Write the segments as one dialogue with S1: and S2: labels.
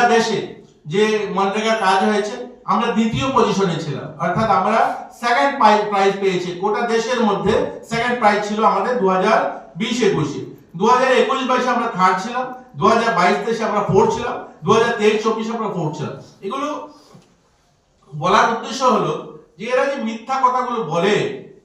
S1: গোটা দেশে যে মনরেগা কাজ হয়েছে, আমরা দ্বিতীয় পজিশনে ছিলাম। অর্থাৎ আমরা সেকেন্ড প্রাইজ পেয়েছি। গোটা দেশের মধ্যে সেকেন্ড প্রাইজ ছিল আমাদের দু হাজার বিশ একুশে। দু হাজার একুশ বাইশে আমরা থার্ড ছিলাম দু হাজার বাইশ তেইশে আমরা ফোর্থ ছিলাম দু হাজার তেইশ, চব্বিশে আমরা ফোর্থ ছিলাম। এগুলো বলার উদ্দেশ্য হলো যে এরা যে মিথ্যা কথাগুলো বলে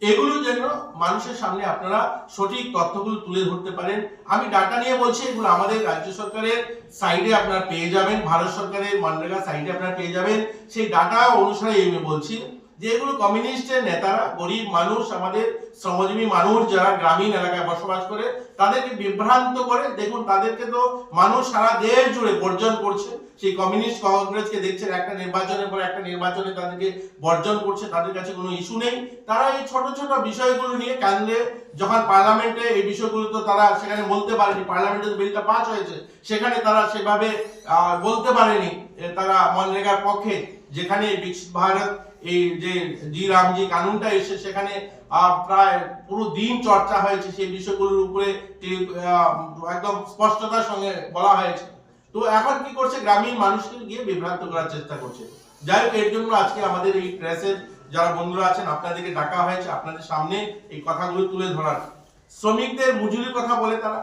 S1: এগুলো যেন মানুষের সামনে আপনারা সঠিক তথ্যগুলো তুলে ধরতে পারেন। আমি ডাটা নিয়ে বলছি, এগুলো আমাদের রাজ্য সরকারের সাইডে আপনারা পেয়ে যাবেন, ভারত সরকারের, মানরেগা সাইডে আপনারা পেয়ে যাবেন। সেই ডাটা অনুসারে আমি বলছি যে এগুলো কমিউনিস্টের নেতারা, গরিব মানুষ, আমাদের শ্রমজীবী মানুষ যারা গ্রামীণ এলাকায় বসবাস করে, তাদেরকে বিভ্রান্ত করে, দেখুন তাদেরকে তো মানুষ সারা দেশ জুড়ে বর্জন করছে। সেই কমিউনিস্ট কংগ্রেসকে দেখছেন একটা নির্বাচনের পর একটা নির্বাচনে তাদেরকে বর্জন করছে, তাদের কাছে কোনো ইস্যু নেই। তারা এই ছোট ছোট বিষয়গুলো নিয়ে কেন্দ্রে যখন পার্লামেন্টে এই বিষয়গুলো তো তারা সেখানে বলতে পারেনি, পার্লামেন্টে বিলটা পাস হয়েছে, সেখানে তারা সেভাবে বলতে পারেনি তারা মনরেগার পক্ষে, যেখানে বিকশিত ভারত এই যে জি রামজি কানুনটা এসে সেখানে প্রায় পুরো দিন চর্চা হয়েছে সেই বিষয়গুলোর উপরে একদম স্পষ্টতার সঙ্গে বলা হয়েছে। তো এখন কি করছে, গ্রামীণ মানুষকে গিয়ে বিভ্রান্ত করার চেষ্টা করছে। যাই হোক, এর জন্য আজকে আমাদের এই প্রেসের যারা বন্ধুরা আছেন, আপনাদেরকে ডাকা হয়েছে, আপনাদের সামনে এই কথাগুলো তুলে ধরার। শ্রমিকদের মজুরির কথা বলে তারা।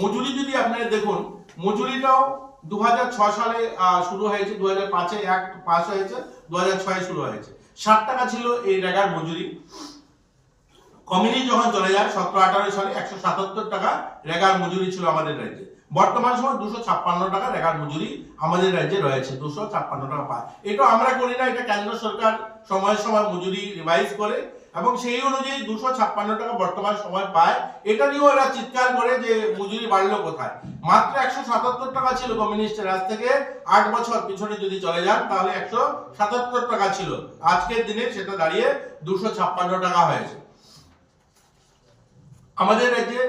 S1: মজুরি যদি আপনারা দেখুন, মজুরিটাও দু হাজার ছয় সালে শুরু হয়েছে দু হাজার পাঁচে এক পাস হয়েছে দু হাজার শুরু হয়েছে। ষাট টাকা ছিল এই রেগার মজুরি। কমিউনিস্ট যখন চলে যায়, সতেরো আঠারো সালে একশো সাতাত্তর টাকা রেগার মজুরি ছিল আমাদের রাজ্যে। বর্তমান সময় দুশো ছাপ্পান্ন টাকা রেগার মজুরি আমাদের রাজ্যে রয়েছে, দুশো ছাপ্পান্ন টাকা পায়। এটা আমরা করি না, এটা কেন্দ্র সরকার সময় সময় মজুরি রিভাইজ করে, এবং সেই অনুযায়ী দুশো ছাপ্পান্ন টাকা বর্তমান সময় পায়। এটা নিয়েও এরা চিৎকার করে যে মজুরি বাড়লো কোথায়। মাত্র একশো সাতাত্তর টাকা ছিল কমিউনিস্টের আজ থেকে। আট বছর পিছনে যদি চলে যান, তাহলে একশো সাতাত্তর টাকা ছিল। আজকের দিনে সেটা দাঁড়িয়ে দুশো ছাপ্পান্ন টাকা হয়েছে। আমাদের রাজ্যে